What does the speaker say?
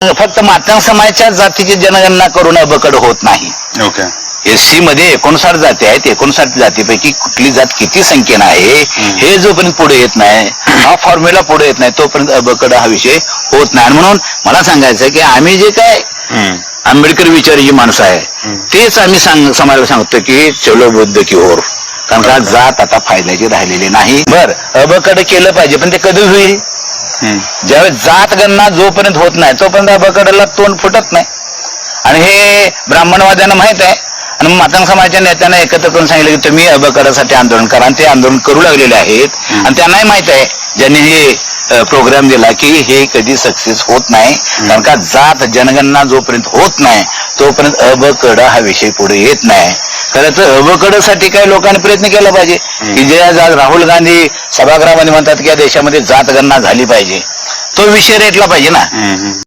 फक्त मातंग समाजाच्या जातीची जनगणना करून अबकड होत नाही. ओके. एससी मध्ये एकोणसाठ जाती आहेत एकोणसाठ जातीपैकी कुठली जात किती संख्येनं आहे हे जोपर्यंत पुढे येत नाही हा फॉर्म्युला पुढे येत नाही तोपर्यंत अबकड हा विषय होत नाही. आणि म्हणून मला सांगायचं की आम्ही जे काय. आंबेडकर विचाराची माणसं आहे तेच आम्ही सांग समाजाला सांगतो की चलो बुद्ध की ओर कारण का जात आता फायद्याची राहिलेली नाही. बर अबकड केलं पाहिजे पण ते कधी होईल. ज्यावेळेस जात गणना जोपर्यंत होत नाही तोपर्यंत अबकडला तोंड फुटत नाही. आणि हे ब्राह्मणवाद्यांना माहीत आहे. आणि मातंग समाजाच्या नेत्यांना एकत्र करून सांगितलं की तुम्ही अबकडासाठी आंदोलन करा आणि ते आंदोलन करू लागलेले आहेत. आणि त्यांनाही माहीत आहे ज्यांनी हे प्रोग्राम दिला की हे कधी सक्सेस होत नाही. कारण का जात जनगणना जोपर्यंत होत नाही तोपर्यंत अबकड हा विषय पुढे येत नाही. खरं तर अबकडसाठी काही लोकांनी प्रयत्न केला पाहिजे. की जे आज राहुल गांधी सभागृहामध्ये म्हणतात की या देशामध्ये जात गणना झाली पाहिजे. तो विषय रेटला पाहिजे ना.